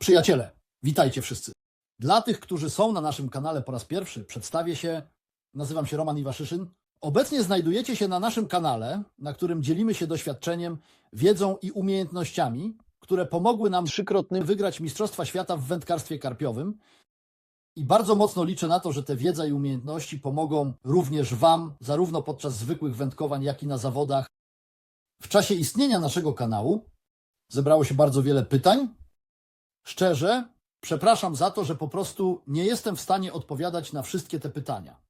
Przyjaciele, witajcie wszyscy. Dla tych, którzy są na naszym kanale po raz pierwszy, przedstawię się. Nazywam się Roman Iwaszyszyn. Obecnie znajdujecie się na naszym kanale, na którym dzielimy się doświadczeniem, wiedzą i umiejętnościami, które pomogły nam trzykrotnie wygrać Mistrzostwa Świata w wędkarstwie karpiowym. I bardzo mocno liczę na to, że te wiedza i umiejętności pomogą również Wam, zarówno podczas zwykłych wędkowań, jak i na zawodach. W czasie istnienia naszego kanału zebrało się bardzo wiele pytań, Szczerze, przepraszam za to, że po prostu nie jestem w stanie odpowiadać na wszystkie te pytania.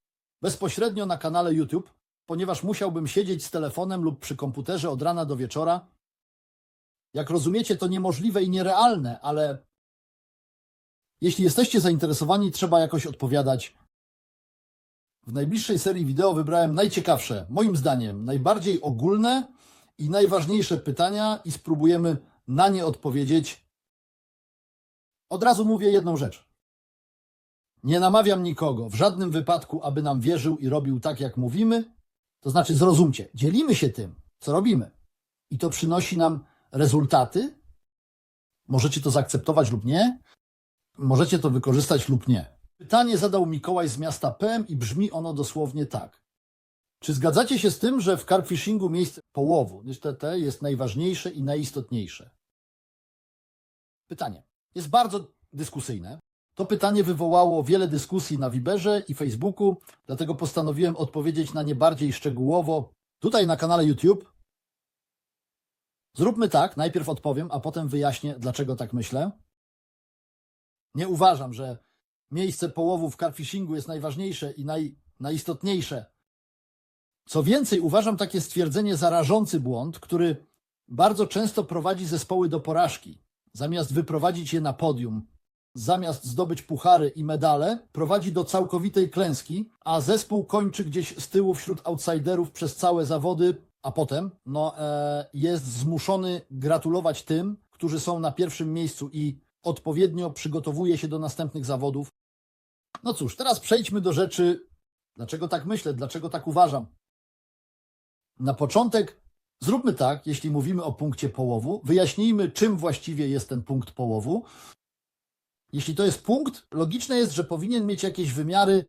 Bezpośrednio na kanale YouTube, ponieważ musiałbym siedzieć z telefonem lub przy komputerze od rana do wieczora. Jak rozumiecie, to niemożliwe i nierealne, ale jeśli jesteście zainteresowani, trzeba jakoś odpowiadać. W najbliższej serii wideo wybrałem najciekawsze, moim zdaniem, najbardziej ogólne i najważniejsze pytania i spróbujemy na nie odpowiedzieć od razu mówię jedną rzecz. Nie namawiam nikogo w żadnym wypadku, aby nam wierzył i robił tak, jak mówimy. To znaczy, zrozumcie, dzielimy się tym, co robimy. I to przynosi nam rezultaty. Możecie to zaakceptować lub nie. Możecie to wykorzystać lub nie. Pytanie zadał Mikołaj z miasta PM i brzmi ono dosłownie tak. Czy zgadzacie się z tym, że w carpfishingu miejsce połowu, niestety, jest najważniejsze i najistotniejsze? Pytanie jest bardzo dyskusyjne. To pytanie wywołało wiele dyskusji na Viberze i Facebooku, dlatego postanowiłem odpowiedzieć na nie bardziej szczegółowo tutaj na kanale YouTube. Zróbmy tak, najpierw odpowiem, a potem wyjaśnię, dlaczego tak myślę. Nie uważam, że miejsce połowu w carfishingu jest najważniejsze i naj, najistotniejsze. Co więcej, uważam takie stwierdzenie za rażący błąd, który bardzo często prowadzi zespoły do porażki zamiast wyprowadzić je na podium, zamiast zdobyć puchary i medale, prowadzi do całkowitej klęski, a zespół kończy gdzieś z tyłu wśród outsiderów przez całe zawody, a potem no, e, jest zmuszony gratulować tym, którzy są na pierwszym miejscu i odpowiednio przygotowuje się do następnych zawodów. No cóż, teraz przejdźmy do rzeczy, dlaczego tak myślę, dlaczego tak uważam. Na początek Zróbmy tak, jeśli mówimy o punkcie połowu, wyjaśnijmy, czym właściwie jest ten punkt połowu. Jeśli to jest punkt, logiczne jest, że powinien mieć jakieś wymiary.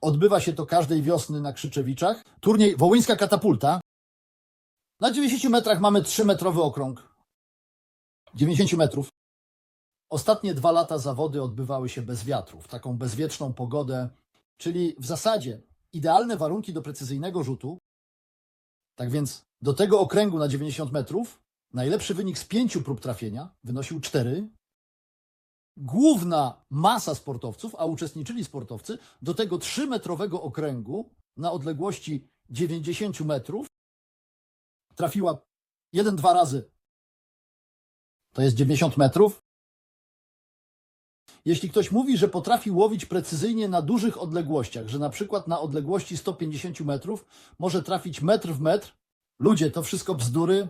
Odbywa się to każdej wiosny na Krzyczewiczach. Turniej Wołyńska Katapulta. Na 90 metrach mamy 3-metrowy okrąg. 90 metrów. Ostatnie dwa lata zawody odbywały się bez wiatru, w taką bezwietrzną pogodę, czyli w zasadzie idealne warunki do precyzyjnego rzutu. Tak więc do tego okręgu na 90 metrów najlepszy wynik z pięciu prób trafienia wynosił 4. Główna masa sportowców, a uczestniczyli sportowcy, do tego 3-metrowego okręgu na odległości 90 metrów trafiła 1-2 razy. To jest 90 metrów. Jeśli ktoś mówi, że potrafi łowić precyzyjnie na dużych odległościach, że na przykład na odległości 150 metrów może trafić metr w metr, Ludzie, to wszystko bzdury?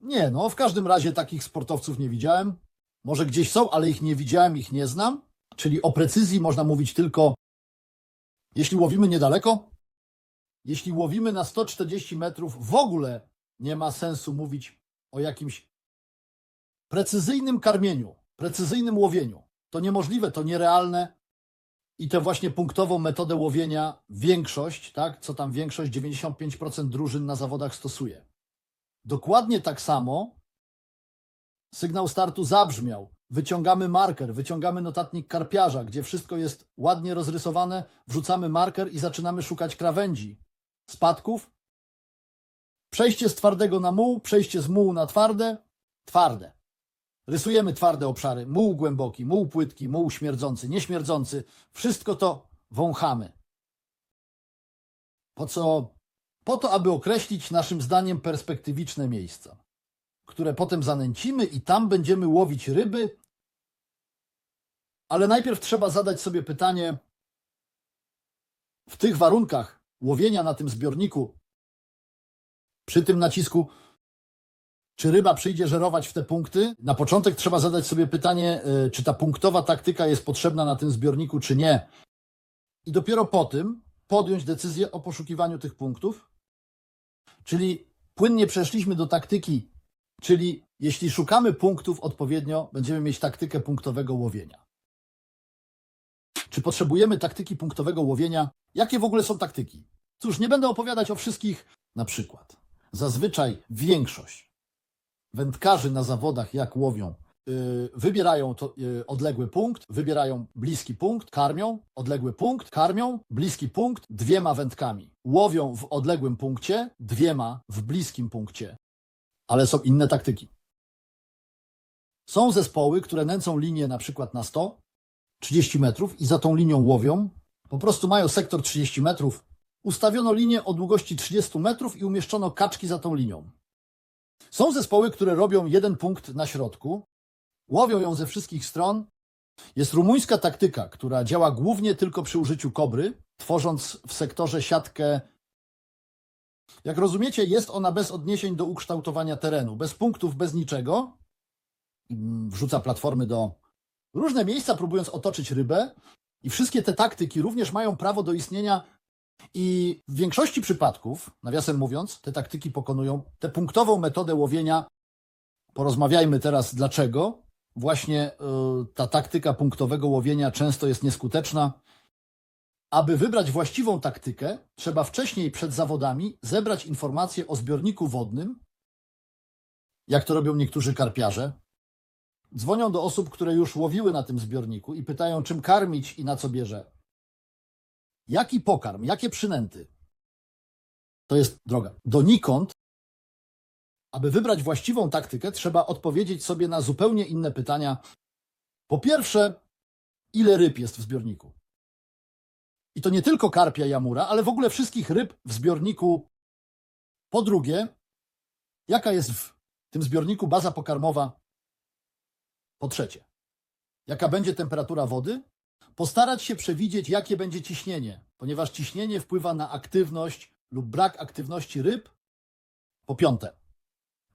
Nie, no w każdym razie takich sportowców nie widziałem. Może gdzieś są, ale ich nie widziałem, ich nie znam. Czyli o precyzji można mówić tylko, jeśli łowimy niedaleko. Jeśli łowimy na 140 metrów, w ogóle nie ma sensu mówić o jakimś precyzyjnym karmieniu, precyzyjnym łowieniu. To niemożliwe, to nierealne. I tę właśnie punktową metodę łowienia większość, tak, co tam większość, 95% drużyn na zawodach stosuje. Dokładnie tak samo sygnał startu zabrzmiał. Wyciągamy marker, wyciągamy notatnik karpiarza, gdzie wszystko jest ładnie rozrysowane, wrzucamy marker i zaczynamy szukać krawędzi, spadków. Przejście z twardego na muł, przejście z mułu na twarde, twarde. Rysujemy twarde obszary, muł głęboki, muł płytki, muł śmierdzący, nieśmierdzący. Wszystko to wąchamy. Po co? Po to, aby określić naszym zdaniem perspektywiczne miejsca, które potem zanęcimy i tam będziemy łowić ryby. Ale najpierw trzeba zadać sobie pytanie, w tych warunkach łowienia na tym zbiorniku, przy tym nacisku czy ryba przyjdzie żerować w te punkty? Na początek trzeba zadać sobie pytanie, y, czy ta punktowa taktyka jest potrzebna na tym zbiorniku, czy nie. I dopiero po tym podjąć decyzję o poszukiwaniu tych punktów. Czyli płynnie przeszliśmy do taktyki Czyli jeśli szukamy punktów odpowiednio, będziemy mieć taktykę punktowego łowienia. Czy potrzebujemy taktyki punktowego łowienia? Jakie w ogóle są taktyki? Cóż, nie będę opowiadać o wszystkich. Na przykład, zazwyczaj większość wędkarzy na zawodach, jak łowią, yy, wybierają to, yy, odległy punkt, wybierają bliski punkt, karmią, odległy punkt, karmią, bliski punkt dwiema wędkami. Łowią w odległym punkcie, dwiema w bliskim punkcie. Ale są inne taktyki. Są zespoły, które nęcą linię na przykład na 100, 30 metrów i za tą linią łowią. Po prostu mają sektor 30 metrów. Ustawiono linię o długości 30 metrów i umieszczono kaczki za tą linią. Są zespoły, które robią jeden punkt na środku, łowią ją ze wszystkich stron. Jest rumuńska taktyka, która działa głównie tylko przy użyciu kobry, tworząc w sektorze siatkę. Jak rozumiecie, jest ona bez odniesień do ukształtowania terenu, bez punktów, bez niczego. Mm, Wrzuca platformy do różne miejsca, próbując otoczyć rybę. I wszystkie te taktyki również mają prawo do istnienia i w większości przypadków, nawiasem mówiąc, te taktyki pokonują tę punktową metodę łowienia. Porozmawiajmy teraz dlaczego. Właśnie y, ta taktyka punktowego łowienia często jest nieskuteczna. Aby wybrać właściwą taktykę, trzeba wcześniej przed zawodami zebrać informacje o zbiorniku wodnym, jak to robią niektórzy karpiarze. Dzwonią do osób, które już łowiły na tym zbiorniku i pytają, czym karmić i na co bierze. Jaki pokarm, jakie przynęty? To jest droga. Donikąd, aby wybrać właściwą taktykę, trzeba odpowiedzieć sobie na zupełnie inne pytania. Po pierwsze, ile ryb jest w zbiorniku? I to nie tylko karpia i amura, ale w ogóle wszystkich ryb w zbiorniku. Po drugie, jaka jest w tym zbiorniku baza pokarmowa? Po trzecie, jaka będzie temperatura wody? Postarać się przewidzieć, jakie będzie ciśnienie, ponieważ ciśnienie wpływa na aktywność lub brak aktywności ryb. Po piąte,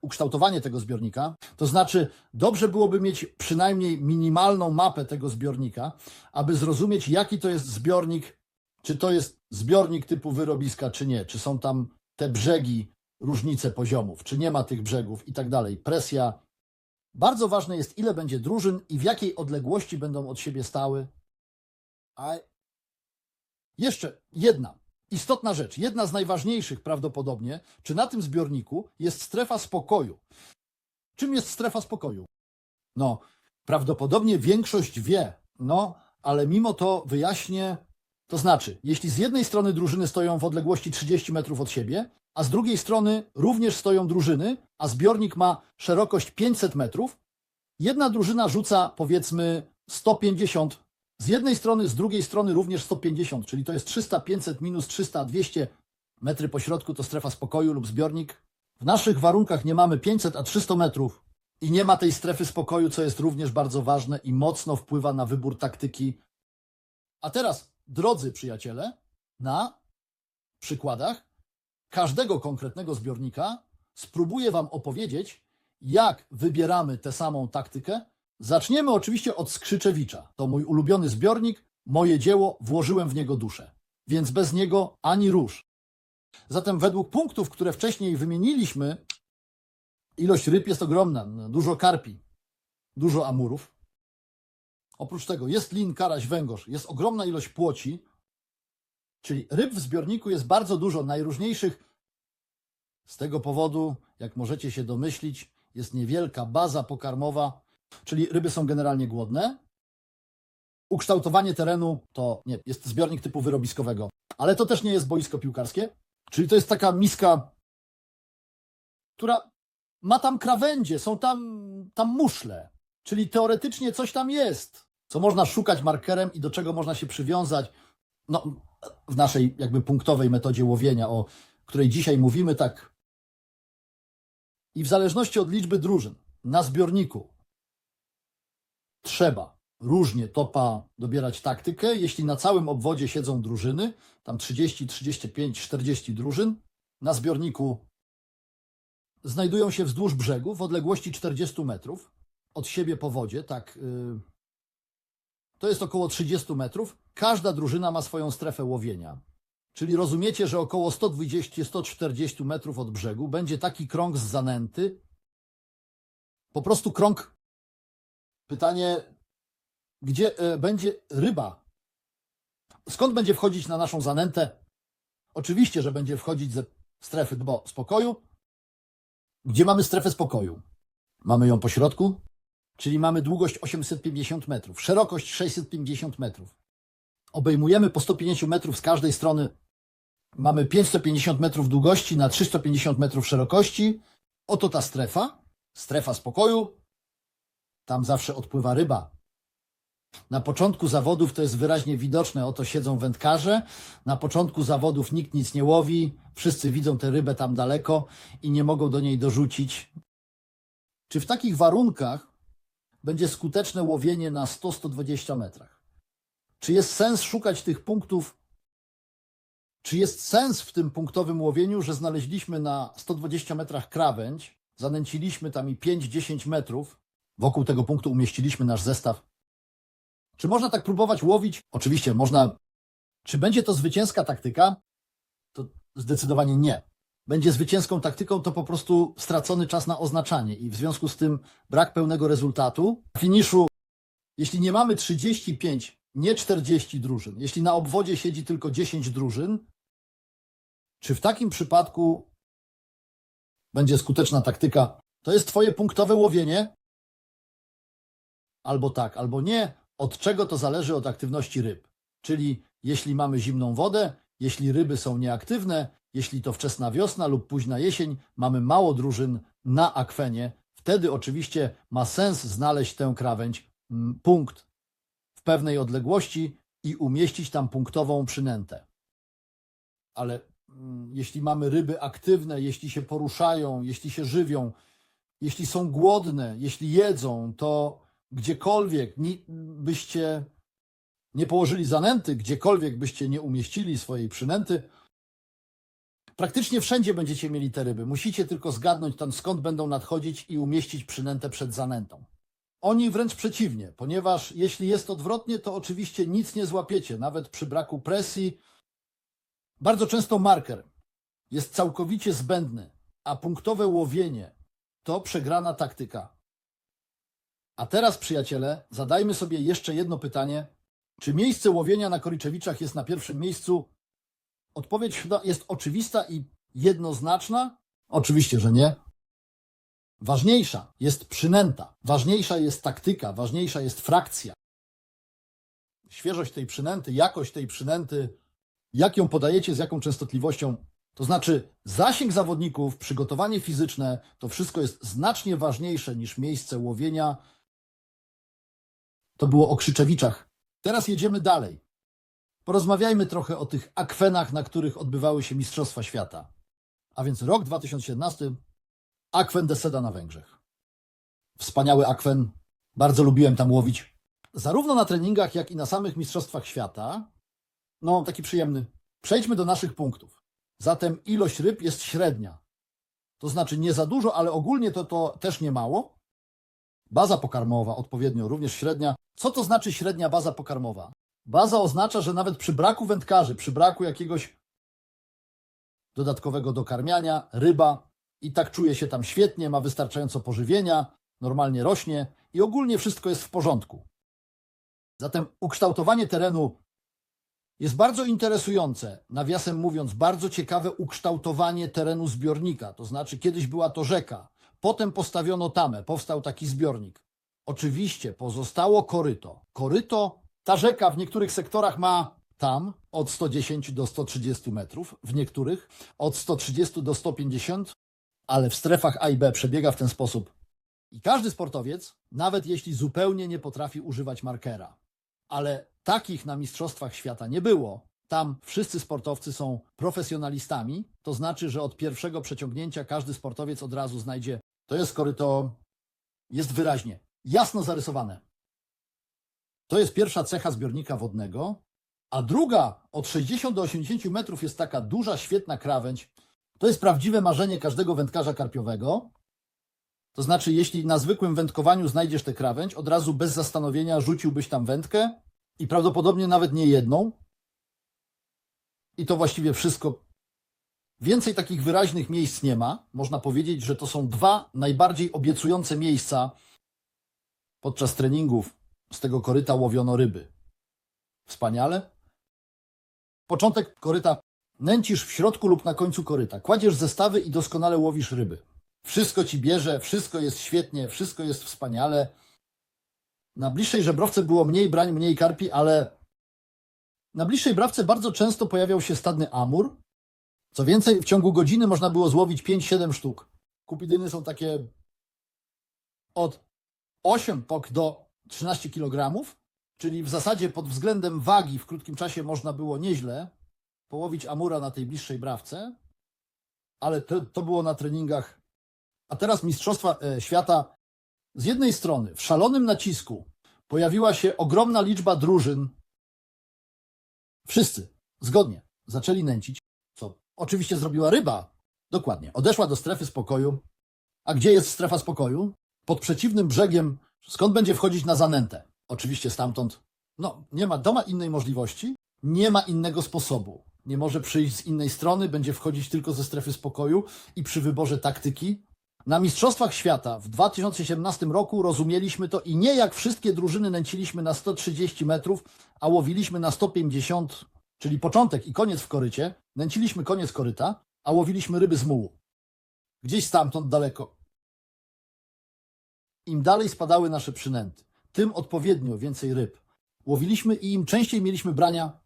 ukształtowanie tego zbiornika, to znaczy dobrze byłoby mieć przynajmniej minimalną mapę tego zbiornika, aby zrozumieć, jaki to jest zbiornik, czy to jest zbiornik typu wyrobiska, czy nie, czy są tam te brzegi, różnice poziomów, czy nie ma tych brzegów i tak dalej, presja. Bardzo ważne jest, ile będzie drużyn i w jakiej odległości będą od siebie stały. A jeszcze jedna istotna rzecz, jedna z najważniejszych prawdopodobnie, czy na tym zbiorniku jest strefa spokoju. Czym jest strefa spokoju? No, prawdopodobnie większość wie, no, ale mimo to wyjaśnię. To znaczy, jeśli z jednej strony drużyny stoją w odległości 30 metrów od siebie, a z drugiej strony również stoją drużyny, a zbiornik ma szerokość 500 metrów, jedna drużyna rzuca powiedzmy 150 z jednej strony, z drugiej strony również 150, czyli to jest 300, 500 minus 300, 200 metry po środku to strefa spokoju lub zbiornik. W naszych warunkach nie mamy 500, a 300 metrów i nie ma tej strefy spokoju, co jest również bardzo ważne i mocno wpływa na wybór taktyki. A teraz, drodzy przyjaciele, na przykładach każdego konkretnego zbiornika spróbuję Wam opowiedzieć, jak wybieramy tę samą taktykę Zaczniemy oczywiście od Skrzyczewicza. To mój ulubiony zbiornik, moje dzieło, włożyłem w niego duszę. Więc bez niego ani rusz. Zatem według punktów, które wcześniej wymieniliśmy, ilość ryb jest ogromna. Dużo karpi, dużo amurów. Oprócz tego jest lin, karaś, węgorz, jest ogromna ilość płoci, czyli ryb w zbiorniku jest bardzo dużo, najróżniejszych. Z tego powodu, jak możecie się domyślić, jest niewielka baza pokarmowa, czyli ryby są generalnie głodne. Ukształtowanie terenu to nie, jest zbiornik typu wyrobiskowego, ale to też nie jest boisko piłkarskie, czyli to jest taka miska, która ma tam krawędzie, są tam, tam muszle, czyli teoretycznie coś tam jest, co można szukać markerem i do czego można się przywiązać. No, w naszej jakby punktowej metodzie łowienia, o której dzisiaj mówimy, tak. I w zależności od liczby drużyn na zbiorniku trzeba różnie topa dobierać taktykę. Jeśli na całym obwodzie siedzą drużyny, tam 30, 35, 40 drużyn, na zbiorniku znajdują się wzdłuż brzegu w odległości 40 metrów od siebie po wodzie, tak. Yy, to jest około 30 metrów. Każda drużyna ma swoją strefę łowienia. Czyli rozumiecie, że około 120-140 metrów od brzegu będzie taki krąg z zanęty, po prostu krąg. Pytanie, gdzie e, będzie ryba? Skąd będzie wchodzić na naszą zanętę? Oczywiście, że będzie wchodzić ze strefy dbo spokoju. Gdzie mamy strefę spokoju? Mamy ją po środku, czyli mamy długość 850 metrów, szerokość 650 metrów. Obejmujemy po 150 metrów z każdej strony. Mamy 550 metrów długości na 350 metrów szerokości. Oto ta strefa, strefa spokoju. Tam zawsze odpływa ryba. Na początku zawodów to jest wyraźnie widoczne, oto siedzą wędkarze. Na początku zawodów nikt nic nie łowi, wszyscy widzą tę rybę tam daleko i nie mogą do niej dorzucić. Czy w takich warunkach będzie skuteczne łowienie na 100-120 metrach? Czy jest sens szukać tych punktów? Czy jest sens w tym punktowym łowieniu, że znaleźliśmy na 120 metrach krawędź, zanęciliśmy tam i 5-10 metrów, wokół tego punktu umieściliśmy nasz zestaw? Czy można tak próbować łowić? Oczywiście można. Czy będzie to zwycięska taktyka? To zdecydowanie nie. Będzie zwycięską taktyką to po prostu stracony czas na oznaczanie i w związku z tym brak pełnego rezultatu. W finiszu, jeśli nie mamy 35, nie 40 drużyn, jeśli na obwodzie siedzi tylko 10 drużyn, czy w takim przypadku będzie skuteczna taktyka? To jest Twoje punktowe łowienie? Albo tak, albo nie. Od czego to zależy od aktywności ryb? Czyli jeśli mamy zimną wodę, jeśli ryby są nieaktywne, jeśli to wczesna wiosna lub późna jesień, mamy mało drużyn na akwenie, wtedy oczywiście ma sens znaleźć tę krawędź, mm, punkt w pewnej odległości i umieścić tam punktową przynętę. Ale mm, jeśli mamy ryby aktywne, jeśli się poruszają, jeśli się żywią, jeśli są głodne, jeśli jedzą, to gdziekolwiek byście nie położyli zanęty, gdziekolwiek byście nie umieścili swojej przynęty, praktycznie wszędzie będziecie mieli te ryby. Musicie tylko zgadnąć tam, skąd będą nadchodzić i umieścić przynętę przed zanętą. Oni wręcz przeciwnie, ponieważ jeśli jest odwrotnie, to oczywiście nic nie złapiecie, nawet przy braku presji. Bardzo często marker jest całkowicie zbędny, a punktowe łowienie to przegrana taktyka. A teraz, przyjaciele, zadajmy sobie jeszcze jedno pytanie. Czy miejsce łowienia na Koriczewiczach jest na pierwszym miejscu? Odpowiedź jest oczywista i jednoznaczna. Oczywiście, że nie. Ważniejsza jest przynęta, ważniejsza jest taktyka, ważniejsza jest frakcja. Świeżość tej przynęty, jakość tej przynęty, jak ją podajecie, z jaką częstotliwością. To znaczy, zasięg zawodników, przygotowanie fizyczne, to wszystko jest znacznie ważniejsze niż miejsce łowienia. To było o Krzyczewiczach. Teraz jedziemy dalej. Porozmawiajmy trochę o tych akwenach, na których odbywały się Mistrzostwa Świata. A więc rok 2017, akwen de Seda na Węgrzech. Wspaniały akwen, bardzo lubiłem tam łowić. Zarówno na treningach, jak i na samych Mistrzostwach Świata. No, taki przyjemny. Przejdźmy do naszych punktów. Zatem ilość ryb jest średnia. To znaczy nie za dużo, ale ogólnie to, to też nie mało. Baza pokarmowa odpowiednio również średnia. Co to znaczy średnia baza pokarmowa? Baza oznacza, że nawet przy braku wędkarzy, przy braku jakiegoś dodatkowego dokarmiania, ryba i tak czuje się tam świetnie, ma wystarczająco pożywienia, normalnie rośnie i ogólnie wszystko jest w porządku. Zatem ukształtowanie terenu jest bardzo interesujące, nawiasem mówiąc, bardzo ciekawe ukształtowanie terenu zbiornika. To znaczy, kiedyś była to rzeka, potem postawiono tamę, powstał taki zbiornik. Oczywiście pozostało koryto. Koryto, ta rzeka w niektórych sektorach ma tam od 110 do 130 metrów, w niektórych od 130 do 150, ale w strefach A i B przebiega w ten sposób. I każdy sportowiec, nawet jeśli zupełnie nie potrafi używać markera, ale takich na Mistrzostwach Świata nie było. Tam wszyscy sportowcy są profesjonalistami, to znaczy, że od pierwszego przeciągnięcia każdy sportowiec od razu znajdzie, to jest koryto, jest wyraźnie, jasno zarysowane. To jest pierwsza cecha zbiornika wodnego, a druga od 60 do 80 metrów jest taka duża, świetna krawędź. To jest prawdziwe marzenie każdego wędkarza karpiowego. To znaczy, jeśli na zwykłym wędkowaniu znajdziesz tę krawędź, od razu bez zastanowienia rzuciłbyś tam wędkę i prawdopodobnie nawet nie jedną. I to właściwie wszystko Więcej takich wyraźnych miejsc nie ma. Można powiedzieć, że to są dwa najbardziej obiecujące miejsca podczas treningów z tego koryta łowiono ryby. Wspaniale. Początek koryta. Nęcisz w środku lub na końcu koryta. Kładziesz zestawy i doskonale łowisz ryby. Wszystko ci bierze, wszystko jest świetnie, wszystko jest wspaniale. Na bliższej żebrowce było mniej brań, mniej karpi, ale na bliższej brawce bardzo często pojawiał się stadny amur. Co więcej, w ciągu godziny można było złowić 5-7 sztuk. Kupidyny są takie od 8 pok do 13 kg, czyli w zasadzie pod względem wagi w krótkim czasie można było nieźle połowić amura na tej bliższej brawce, ale to, to było na treningach. A teraz Mistrzostwa e, Świata z jednej strony w szalonym nacisku pojawiła się ogromna liczba drużyn. Wszyscy zgodnie zaczęli nęcić, co oczywiście zrobiła ryba. Dokładnie. Odeszła do strefy spokoju. A gdzie jest strefa spokoju? Pod przeciwnym brzegiem. Skąd będzie wchodzić na zanętę? Oczywiście stamtąd. No, nie ma doma innej możliwości, nie ma innego sposobu. Nie może przyjść z innej strony, będzie wchodzić tylko ze strefy spokoju i przy wyborze taktyki na Mistrzostwach Świata w 2017 roku rozumieliśmy to i nie jak wszystkie drużyny nęciliśmy na 130 metrów, a łowiliśmy na 150, czyli początek i koniec w korycie. Nęciliśmy koniec koryta, a łowiliśmy ryby z mułu. Gdzieś stamtąd daleko. Im dalej spadały nasze przynęty, tym odpowiednio więcej ryb. Łowiliśmy i im częściej mieliśmy brania.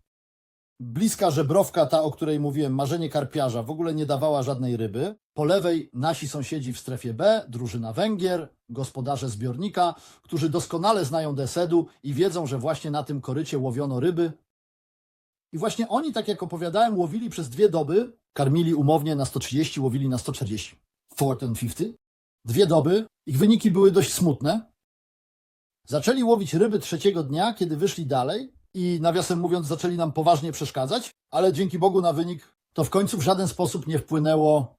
Bliska żebrowka, ta o której mówiłem, marzenie karpiarza, w ogóle nie dawała żadnej ryby. Po lewej nasi sąsiedzi w strefie B, drużyna Węgier, gospodarze zbiornika, którzy doskonale znają desedu i wiedzą, że właśnie na tym korycie łowiono ryby. I właśnie oni, tak jak opowiadałem, łowili przez dwie doby, karmili umownie na 130, łowili na 140. Fourth and fifty. Dwie doby. Ich wyniki były dość smutne. Zaczęli łowić ryby trzeciego dnia, kiedy wyszli dalej i nawiasem mówiąc zaczęli nam poważnie przeszkadzać, ale dzięki Bogu na wynik to w końcu w żaden sposób nie wpłynęło.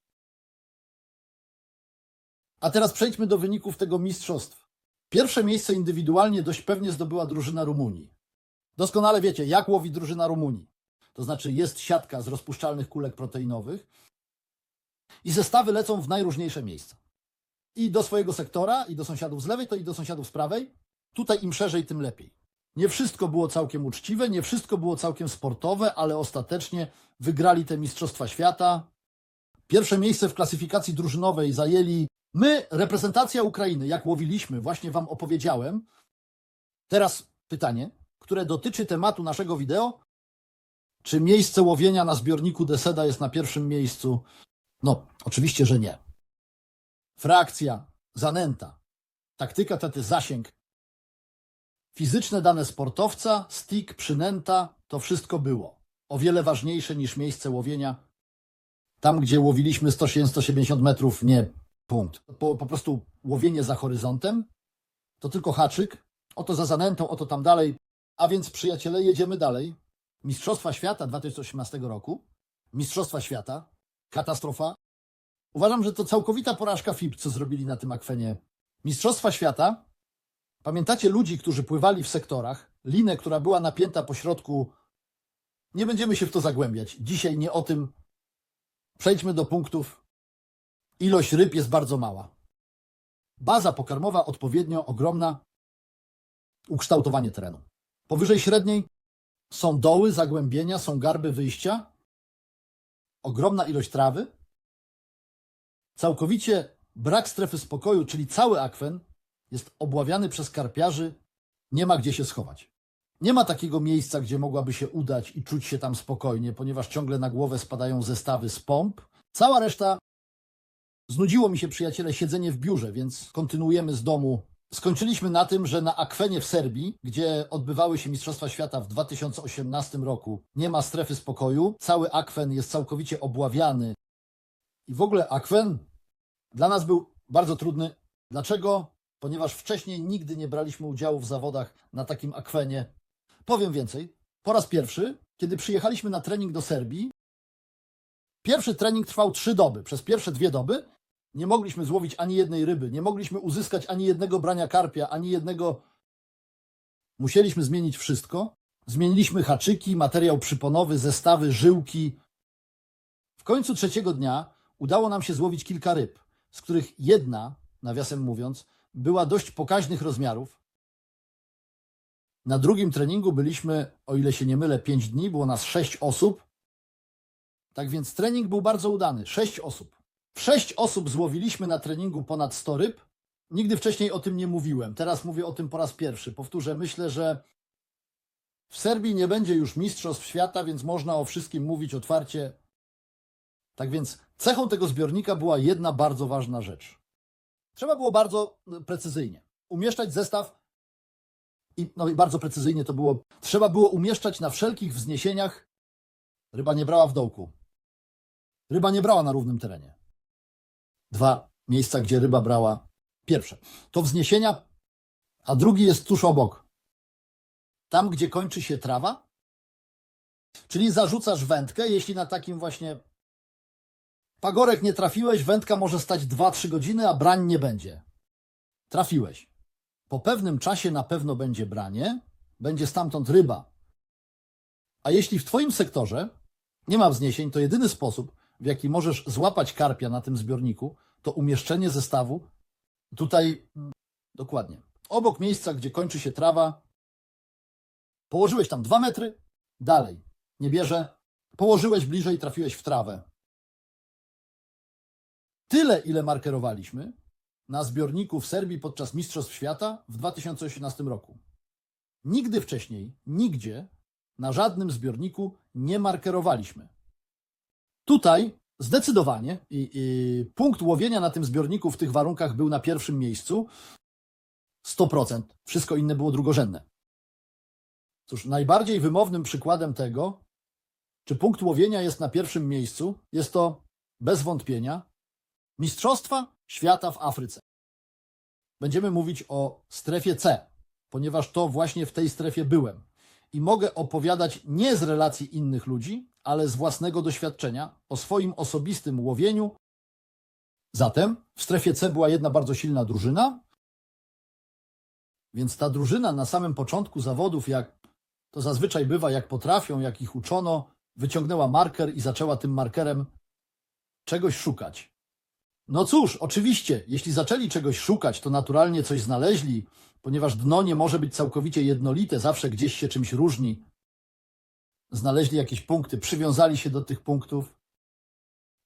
A teraz przejdźmy do wyników tego mistrzostwa. Pierwsze miejsce indywidualnie dość pewnie zdobyła drużyna Rumunii. Doskonale wiecie, jak łowi drużyna Rumunii. To znaczy jest siatka z rozpuszczalnych kulek proteinowych i zestawy lecą w najróżniejsze miejsca. I do swojego sektora, i do sąsiadów z lewej, to i do sąsiadów z prawej. Tutaj im szerzej, tym lepiej. Nie wszystko było całkiem uczciwe, nie wszystko było całkiem sportowe, ale ostatecznie wygrali te Mistrzostwa Świata. Pierwsze miejsce w klasyfikacji drużynowej zajęli my, reprezentacja Ukrainy. Jak łowiliśmy, właśnie Wam opowiedziałem. Teraz pytanie, które dotyczy tematu naszego wideo. Czy miejsce łowienia na zbiorniku Deseda jest na pierwszym miejscu? No, oczywiście, że nie. Frakcja, zanęta, taktyka tety zasięg, fizyczne dane sportowca, stick, przynęta, to wszystko było. O wiele ważniejsze niż miejsce łowienia. Tam, gdzie łowiliśmy 170 metrów, nie punkt. Po, po prostu łowienie za horyzontem, to tylko haczyk. Oto za zanętą, oto tam dalej. A więc, przyjaciele, jedziemy dalej. Mistrzostwa Świata 2018 roku. Mistrzostwa Świata. Katastrofa. Uważam, że to całkowita porażka FIB, co zrobili na tym akwenie. Mistrzostwa Świata. Pamiętacie ludzi, którzy pływali w sektorach? Linę, która była napięta po środku. Nie będziemy się w to zagłębiać. Dzisiaj nie o tym. Przejdźmy do punktów. Ilość ryb jest bardzo mała. Baza pokarmowa odpowiednio ogromna. Ukształtowanie terenu. Powyżej średniej są doły, zagłębienia, są garby wyjścia. Ogromna ilość trawy. Całkowicie brak strefy spokoju, czyli cały akwen jest obławiany przez karpiarzy. Nie ma gdzie się schować. Nie ma takiego miejsca, gdzie mogłaby się udać i czuć się tam spokojnie, ponieważ ciągle na głowę spadają zestawy z pomp. Cała reszta Znudziło mi się, przyjaciele, siedzenie w biurze, więc kontynuujemy z domu. Skończyliśmy na tym, że na Akwenie w Serbii, gdzie odbywały się Mistrzostwa Świata w 2018 roku, nie ma strefy spokoju. Cały akwen jest całkowicie obławiany. I w ogóle akwen dla nas był bardzo trudny. Dlaczego? Ponieważ wcześniej nigdy nie braliśmy udziału w zawodach na takim akwenie. Powiem więcej. Po raz pierwszy, kiedy przyjechaliśmy na trening do Serbii, Pierwszy trening trwał trzy doby. Przez pierwsze dwie doby nie mogliśmy złowić ani jednej ryby, nie mogliśmy uzyskać ani jednego brania karpia, ani jednego. Musieliśmy zmienić wszystko. Zmieniliśmy haczyki, materiał przyponowy, zestawy, żyłki. końcu trzeciego dnia udało nam się złowić kilka ryb, z których jedna, nawiasem mówiąc, była dość pokaźnych rozmiarów. Na drugim treningu byliśmy, o ile się nie mylę, 5 dni, było nas 6 osób. Tak więc trening był bardzo udany. 6 osób. W 6 osób złowiliśmy na treningu ponad 100 ryb. Nigdy wcześniej o tym nie mówiłem. Teraz mówię o tym po raz pierwszy. Powtórzę, myślę, że w Serbii nie będzie już mistrzostw świata, więc można o wszystkim mówić otwarcie. Tak więc cechą tego zbiornika była jedna bardzo ważna rzecz. Trzeba było bardzo e, precyzyjnie umieszczać zestaw i, no i bardzo precyzyjnie to było. Trzeba było umieszczać na wszelkich wzniesieniach. Ryba nie brała w dołku. Ryba nie brała na równym terenie. Dwa miejsca, gdzie ryba brała. Pierwsze to wzniesienia, a drugi jest tuż obok. Tam, gdzie kończy się trawa. Czyli zarzucasz wędkę, jeśli na takim właśnie pagorek nie trafiłeś, wędka może stać 2-3 godziny, a brań nie będzie. Trafiłeś. Po pewnym czasie na pewno będzie branie, będzie stamtąd ryba. A jeśli w Twoim sektorze nie ma wzniesień, to jedyny sposób, w jaki możesz złapać karpia na tym zbiorniku, to umieszczenie zestawu tutaj mm, dokładnie. Obok miejsca, gdzie kończy się trawa, położyłeś tam dwa metry, dalej nie bierze, położyłeś bliżej, trafiłeś w trawę. Tyle, ile markerowaliśmy, na zbiorniku w Serbii podczas Mistrzostw Świata w 2018 roku. Nigdy wcześniej, nigdzie, na żadnym zbiorniku nie markerowaliśmy. Tutaj zdecydowanie i, i punkt łowienia na tym zbiorniku w tych warunkach był na pierwszym miejscu 100%. Wszystko inne było drugorzędne. Cóż, najbardziej wymownym przykładem tego, czy punkt łowienia jest na pierwszym miejscu, jest to bez wątpienia Mistrzostwa Świata w Afryce. Będziemy mówić o strefie C, ponieważ to właśnie w tej strefie byłem. I mogę opowiadać nie z relacji innych ludzi, ale z własnego doświadczenia o swoim osobistym łowieniu. Zatem w strefie C była jedna bardzo silna drużyna, więc ta drużyna na samym początku zawodów, jak to zazwyczaj bywa, jak potrafią, jak ich uczono, wyciągnęła marker i zaczęła tym markerem czegoś szukać. No cóż, oczywiście, jeśli zaczęli czegoś szukać, to naturalnie coś znaleźli, ponieważ dno nie może być całkowicie jednolite, zawsze gdzieś się czymś różni. Znaleźli jakieś punkty, przywiązali się do tych punktów.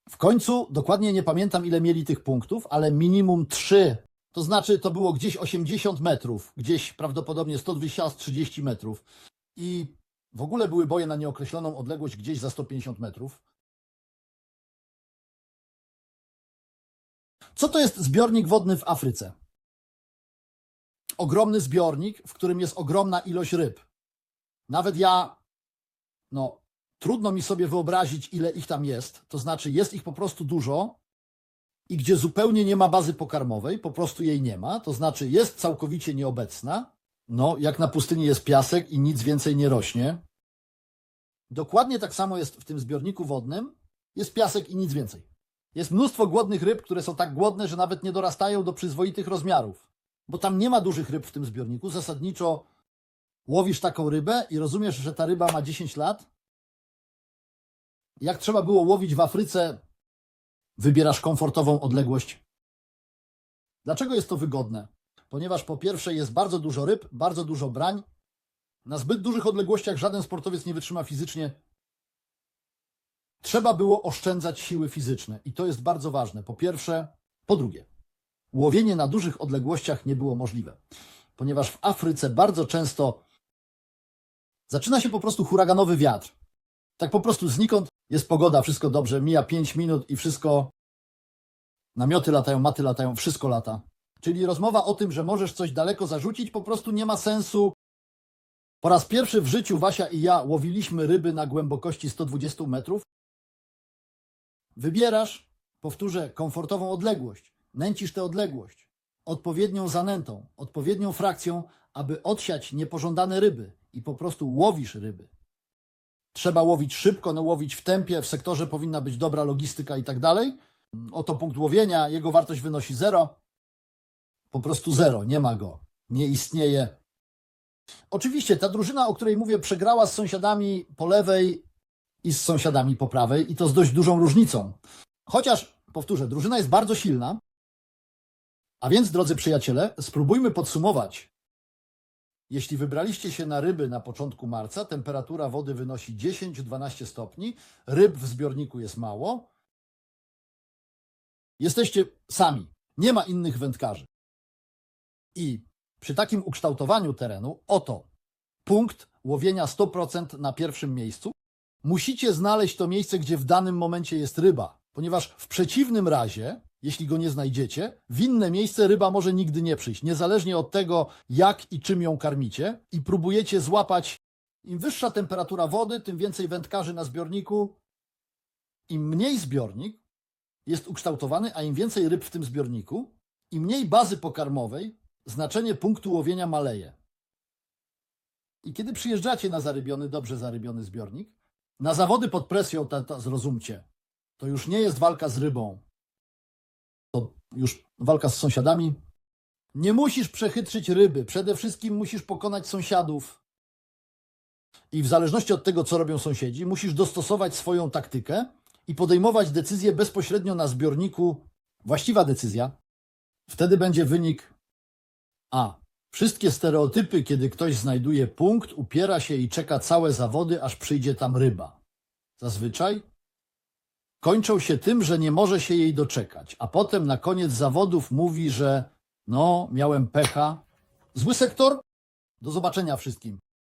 W końcu, dokładnie nie pamiętam ile mieli tych punktów, ale minimum trzy. To znaczy, to było gdzieś 80 metrów, gdzieś prawdopodobnie 120-30 metrów. I w ogóle były boje na nieokreśloną odległość gdzieś za 150 metrów. Co to jest zbiornik wodny w Afryce? Ogromny zbiornik, w którym jest ogromna ilość ryb. Nawet ja, no, trudno mi sobie wyobrazić, ile ich tam jest. To znaczy, jest ich po prostu dużo i gdzie zupełnie nie ma bazy pokarmowej, po prostu jej nie ma. To znaczy, jest całkowicie nieobecna. No, jak na pustyni jest piasek i nic więcej nie rośnie. Dokładnie tak samo jest w tym zbiorniku wodnym. Jest piasek i nic więcej. Jest mnóstwo głodnych ryb, które są tak głodne, że nawet nie dorastają do przyzwoitych rozmiarów. Bo tam nie ma dużych ryb w tym zbiorniku. Zasadniczo łowisz taką rybę i rozumiesz, że ta ryba ma 10 lat. Jak trzeba było łowić w Afryce, wybierasz komfortową odległość. Dlaczego jest to wygodne? Ponieważ po pierwsze jest bardzo dużo ryb, bardzo dużo brań. Na zbyt dużych odległościach żaden sportowiec nie wytrzyma fizycznie Trzeba było oszczędzać siły fizyczne i to jest bardzo ważne. Po pierwsze, po drugie, łowienie na dużych odległościach nie było możliwe, ponieważ w Afryce bardzo często zaczyna się po prostu huraganowy wiatr. Tak po prostu znikąd jest pogoda, wszystko dobrze, mija 5 minut i wszystko. Namioty latają, maty latają, wszystko lata. Czyli rozmowa o tym, że możesz coś daleko zarzucić, po prostu nie ma sensu. Po raz pierwszy w życiu Wasia i ja łowiliśmy ryby na głębokości 120 metrów Wybierasz, powtórzę, komfortową odległość. Nęcisz tę odległość odpowiednią zanętą, odpowiednią frakcją, aby odsiać niepożądane ryby i po prostu łowisz ryby. Trzeba łowić szybko, no łowić w tempie, w sektorze powinna być dobra logistyka i tak dalej. Oto punkt łowienia, jego wartość wynosi zero. Po prostu zero, nie ma go, nie istnieje. Oczywiście ta drużyna, o której mówię, przegrała z sąsiadami po lewej i z sąsiadami po prawej i to z dość dużą różnicą. Chociaż, powtórzę, drużyna jest bardzo silna, a więc, drodzy przyjaciele, spróbujmy podsumować. Jeśli wybraliście się na ryby na początku marca, temperatura wody wynosi 10-12 stopni, ryb w zbiorniku jest mało. Jesteście sami, nie ma innych wędkarzy. I przy takim ukształtowaniu terenu, oto punkt łowienia 100% na pierwszym miejscu, musicie znaleźć to miejsce, gdzie w danym momencie jest ryba, ponieważ w przeciwnym razie, jeśli go nie znajdziecie, w inne miejsce ryba może nigdy nie przyjść, niezależnie od tego, jak i czym ją karmicie i próbujecie złapać. Im wyższa temperatura wody, tym więcej wędkarzy na zbiorniku, im mniej zbiornik jest ukształtowany, a im więcej ryb w tym zbiorniku, im mniej bazy pokarmowej, znaczenie punktu łowienia maleje. I kiedy przyjeżdżacie na zarybiony, dobrze zarybiony zbiornik, na zawody pod presją, zrozumcie, to już nie jest walka z rybą, to już walka z sąsiadami. Nie musisz przechytrzyć ryby, przede wszystkim musisz pokonać sąsiadów. I w zależności od tego, co robią sąsiedzi, musisz dostosować swoją taktykę i podejmować decyzję bezpośrednio na zbiorniku. Właściwa decyzja. Wtedy będzie wynik A. Wszystkie stereotypy, kiedy ktoś znajduje punkt, upiera się i czeka całe zawody, aż przyjdzie tam ryba. Zazwyczaj kończą się tym, że nie może się jej doczekać, a potem na koniec zawodów mówi, że no, miałem pecha. Zły sektor? Do zobaczenia wszystkim.